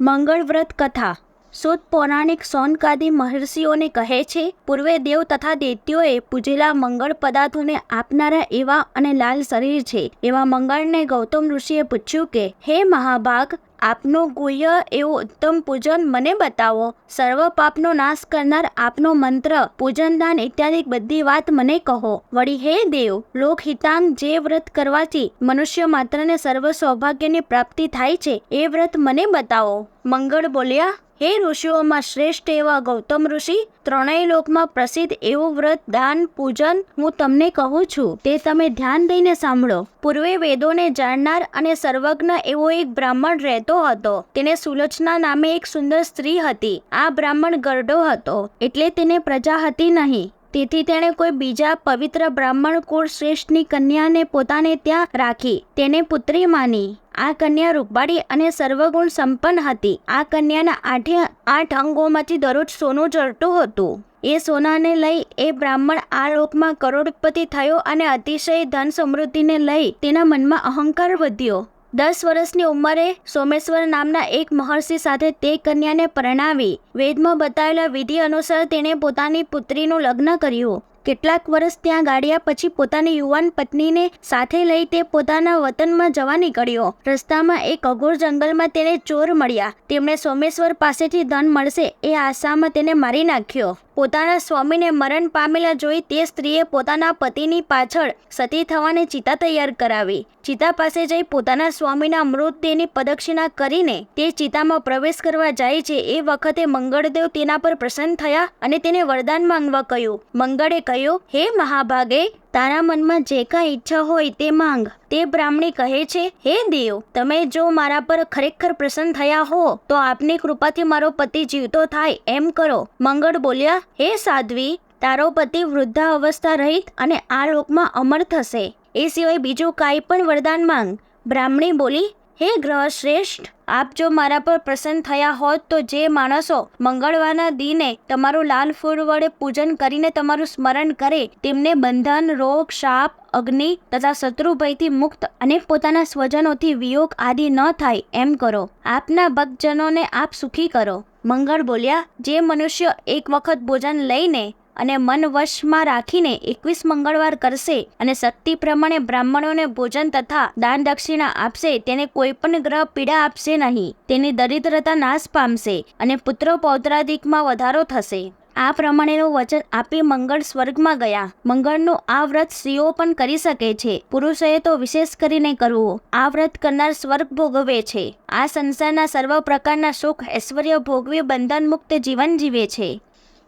મંગળ વ્રત કથા. સુદ પૌરાણિક સોનકાદી મહર્ષિઓને કહે છે, પૂર્વે દેવ તથા દૈત્યોએ પૂજેલા મંગળ પદાર્થોને આપનારા એવા અને લાલ શરીર છે. એવા મંગળને ગૌતમ ઋષિએ પૂછ્યું કે, હે મહાભાગ આપનો ગુહ્ય એવું ઉત્તમ પૂજન મને બતાવો. સર્વ પાપનો નાશ કરનાર આપનો મંત્ર, પૂજન દાન ઇત્યાદિ બધી વાત મને કહો. વળી હે દેવ લોકહિતાંગ જે વ્રત કરવાથી મનુષ્ય માત્રને સર્વ સૌભાગ્યની પ્રાપ્તિ થાય છે, એ વ્રત મને બતાવો. મંગળ બોલ્યા, હે ઋષિઓમાં શ્રેષ્ઠ એવા ગૌતમ ઋષિ, ત્રણેય લોકમાં પ્રસિદ્ધ એવું વ્રત, દાન, પૂજન હું તમને કહું છું. તે તમે ધ્યાન દઈને સાંભળો. પૂર્વે વેદોને જાણનાર અને સર્વજ્ઞ એવો એક બ્રાહ્મણ રહેતો હતો. તેને સુલોચના નામે એક સુંદર સ્ત્રી હતી. આ બ્રાહ્મણ ગરડો હતો, એટલે તેને પ્રજા હતી નહીં. તેથી તેણે કોઈ બીજા પવિત્ર બ્રાહ્મણ કુળ શ્રેષ્ઠની કન્યાને પોતાને ત્યાં રાખી. તેને પુત્રી માની. આ કન્યા રૂપાળી અને સર્વગુણ સંપન્ન હતી. આ કન્યાના આઠે, આઠ અંગોમાંથી દરરોજ સોનું ચડતું હતું. એ સોનાને લઈ એ બ્રાહ્મણ આ લોકમાં કરોડપતિ થયો અને અતિશય ધન સમૃદ્ધિને લઈ તેના મનમાં અહંકાર વધ્યો. દસ વર્ષની ઉંમરે સોમેશ્વર નામના એક મહર્ષિ સાથે તે કન્યાને પરણાવી વેદમાં બતાવેલા વિધિ અનુસાર તેણે પોતાની પુત્રીનું લગ્ન કર્યું. કેટલાક વર્ષ ત્યાં ગાળ્યા પછી પોતાની યુવાન પત્નીને સાથે લઈ તે પોતાના વતનમાં જવા નીકળ્યો. રસ્તામાં એક અઘોર જંગલમાં તેને ચોર મળ્યા. તેમણે સોમેશ્વર પાસેથી ધન મળશે એ આશામાં તેને મારી નાખ્યો. પોતાના સ્વામીને મરણ પામેલા જોઈ તે સ્ત્રીએ પોતાના પતિની પાછળ સતી થવાની ચિતા તૈયાર કરાવી. ચિતા પાસે જઈ પોતાના સ્વામીના મૃતદેહની પ્રદક્ષિણા કરીને તે ચિતામાં પ્રવેશ કરવા જાય છે. એ વખતે મંગળદેવ તેના પર પ્રસન્ન થયા અને તેને વરદાન માંગવા કહ્યું. મંગળે કહ્યું, હે મહાભાગે તારા મનમાં જે કાંઈ ઈચ્છા હોય તે માંગ. તે બ્રાહ્મણી કહે છે, હે દેવ, તમે જો મારા પર ખરેખર પ્રસન્ન થયા હો, તો આપની કૃપાથી મારો પતિ જીવતો થાય, એમ કરો. મંગળ બોલ્યા, હે સાધ્વી, તારો પતિ વૃદ્ધા અવસ્થા રહિત અને આ લોકમાં અમર થશે. એ સિવાય બીજું કાંઈ પણ વરદાન માંગ. બ્રાહ્મણી બોલી હે ગ્રહ શ્રેષ્ઠ આપ જો મારા પર પ્રસન્ન થયા હોત તો જે માણસો મંગળવારના દિને તમારું લાલ ફૂલ વડે પૂજન કરીને તમારું સ્મરણ કરે, તેમને બંધન, રોગ, શાપ, અગ્નિ તથા શત્રુ ભયથી મુક્ત અને પોતાના સ્વજનોથી વિયોગ આદિ ન થાય, એમ કરો. આપના ભક્તજનોને આપ સુખી કરો. મંગળ બોલ્યા, જે મનુષ્ય એક વખત ભોજન લઈને અને મન વશમાં રાખીને એકવીસ મંગળવાર કરશે અને શક્તિ પ્રમાણે બ્રાહ્મણોને ભોજન તથા દાન દક્ષિણા આપશે. તેને કોઈ પણ ગ્રહ પીડા આપશે નહીં. તેની દરિદ્રતા નાશ પામશે અને પુત્રો પૌત્રાધિકમાં વધારો થશે. આ પ્રમાણેનું વચન આપી મંગળ સ્વર્ગમાં ગયા. મંગળનું આ વ્રત સ્ત્રીઓ પણ કરી શકે છે. પુરુષોએ તો વિશેષ કરીને કરવું. આ વ્રત કરનાર સ્વર્ગ ભોગવે છે. આ સંસારના સર્વ પ્રકારના સુખ ઐશ્વર્ય ભોગવી બંધન મુક્ત જીવન જીવે છે.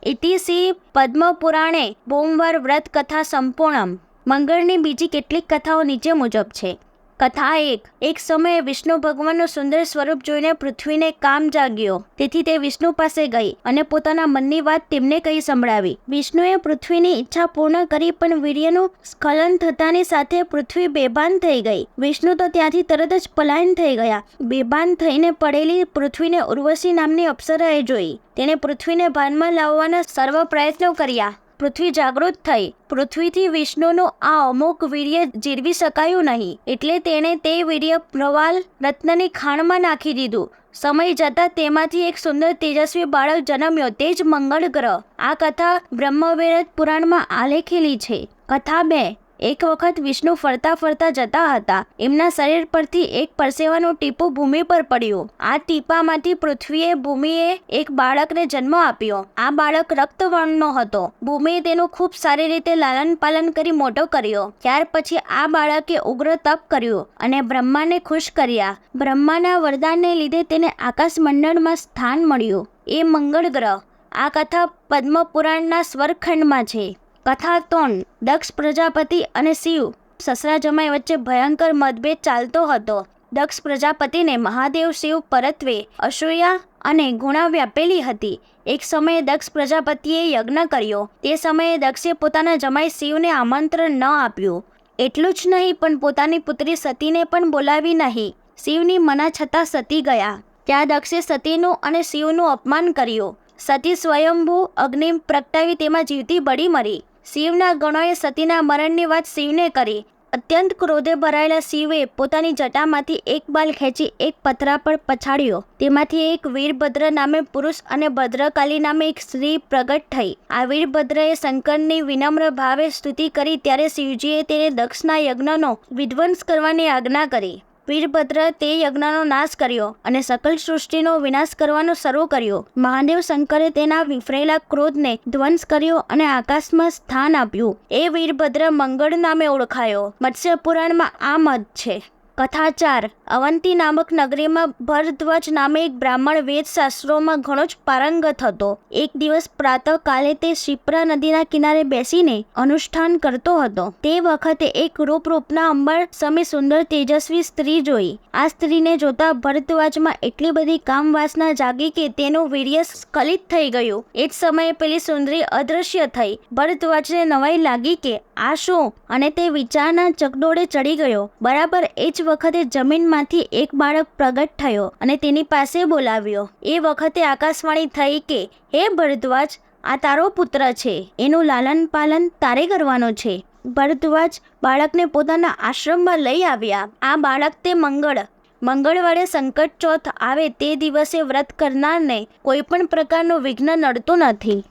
ઇતિસી પદ્મપુરાણે બોમવર વ્રત કથા સંપૂર્ણમ. મંગળની બીજી કેટલીક કથાઓ નીચે મુજબ છે. કથા એક. એક સમયે વિષ્ણુ ભગવાનનું સુંદર સ્વરૂપ જોઈને પૃથ્વીને કામ જાગ્યો. તેથી તે વિષ્ણુ પાસે ગઈ અને પોતાના મનની વાત તેમને કહી સંભળાવી. વિષ્ણુએ પૃથ્વીની ઈચ્છા પૂર્ણ કરી પણ વીર્યનું સ્ખલન થતાની સાથે પૃથ્વી બેભાન થઈ ગઈ. વિષ્ણુ તો ત્યાંથી તરત જ પલાયન થઈ ગયા. બેભાન થઈને પડેલી પૃથ્વીને ઉર્વશી નામની અપ્સરાએ જોઈ. તેણે પૃથ્વીને ભાનમાં લાવવાના સર્વ પ્રયત્નો કર્યા. પૃથ્વી જાગૃત થઈ. પૃથ્વીથી વિષ્ણુનું આ અમુક વીર્ય જીરવી શકાયું નહીં. એટલે તેણે તે વીર્ય પ્રવાલ રત્નની ખાણમાં નાખી દીધું. સમય જતાં તેમાંથી એક સુંદર તેજસ્વી બાળક જન્મ્યો. તે જ મંગળ ગ્રહ. આ કથા બ્રહ્મવેરત પુરાણમાં આલેખેલી છે. કથા બે. એક વખત વિષ્ણુ ફરતા ફરતા જતા હતા. એમના શરીર પરથી એક પરસેવાનું ટીપું ભૂમિ પર પડ્યું. આ ટીપામાંથી પૃથ્વીએ ભૂમિએ એક બાળકને જન્મ આપ્યો. આ બાળક રક્તવર્ણનો હતો. ભૂમિએ તેનું ખૂબ સારી રીતે લાલન પાલન કરી મોટો કર્યો. ત્યાર પછી આ બાળકે ઉગ્ર તપ કર્યું અને બ્રહ્માને ખુશ કર્યા. બ્રહ્માના વરદાનને લીધે તેને આકાશમંડળમાં સ્થાન મળ્યું. એ મંગળ ગ્રહ. આ કથા પદ્મપુરાણના સ્વરખંડમાં છે. કથા ત્રણ દક્ષ પ્રજાપતિ અને શિવ સસરા જમાઈ વચ્ચે ભયંકર મતભેદ ચાલતો હતો. દક્ષ પ્રજાપતિને મહાદેવ શિવ પરત્વે અસૂયા અને ગુણા વ્યાપેલી હતી. એક સમયે દક્ષ પ્રજાપતિએ યજ્ઞ કર્યો. તે સમયે દક્ષે પોતાના જમાઈ શિવને આમંત્રણ ન આપ્યું. એટલું જ નહીં, પણ પોતાની પુત્રી સતીને પણ બોલાવી નહીં. શિવની મના છતાં સતી ગયા. ત્યાં દક્ષે સતીનું અને શિવનું અપમાન કર્યું. સતી સ્વયંભૂ અગ્નિ પ્રગટાવી તેમાં જીવતી બળી મરી. શિવના ગણોએ સતીના મરણની વાત શિવને કરી. અત્યંત ક્રોધે ભરાયેલા શિવે પોતાની જટામાંથી એક બાલ ખેંચી એક પથરા પર પછાડ્યો. તેમાંથી એક વીરભદ્ર નામે પુરુષ અને ભદ્રકાલી નામે એક સ્ત્રી પ્રગટ થઈ. આ વીરભદ્રએ શંકરની વિનમ્ર ભાવે સ્તુતિ કરી ત્યારે શિવજીએ તેને દક્ષના યજ્ઞનો વિધ્વંસ કરવાની આજ્ઞા કરી. વીરભદ્ર તે યજ્ઞનો નાશ કર્યો અને સકલ સૃષ્ટિનો વિનાશ કરવાનો શરૂ કર્યો. મહાદેવ શંકરે તેના વિફરેલા ક્રોધને ધ્વંસ કર્યો અને આકાશમાં સ્થાન આપ્યું. એ વીરભદ્ર મંગળ નામે ઓળખાયો. મત્સ્ય પુરાણમાં આ મત છે. કથાચાર. અવંતી નામક નગરીમાં ભરધ્વજ નામે એક બ્રાહ્મણ વેદ શાસ્ત્રોમાં ઘણો જ પારંગત હતો. એક દિવસ પ્રાતઃ કાલે તે શિપ્રા નદીના કિનારે બેસીને અનુષ્ઠાન કરતો હતો. તે વખતે એક રૂપ રૂપના અંબર સમી સુંદર તેજસ્વી સ્ત્રી જોઈ. આ સ્ત્રીને જોતા ભરદ્વાજમાં એટલી બધી કામવાસના જાગી કે તેનું વીર્ય સ્ખલિત થઈ ગયું. એ જ સમયે પેલી સુંદરી અદૃશ્ય થઈ. ભરદ્વાજને નવાઈ લાગી કે આ શું? અને તે વિચારના ચકડોળે ચડી ગયો. બરાબર એ જ વખતે જમીનમાંથી એક બાળક પ્રગટ થયો અને તેની પાસે બોલાવ્યો. એ વખતે આકાશવાણી થઈ કે, હે ભરદ્વાજ, આ તારો પુત્ર છે. એનું લાલન પાલન તારે કરવાનું છે. ભરદ્વાજ બાળકને પોતાના આશ્રમમાં લઈ આવ્યા. આ બાળક તે મંગળ. મંગળવારે સંકટ ચોથ આવે તે દિવસે વ્રત કરનારને કોઈ પણ પ્રકારનું વિઘ્ન નડતું નથી.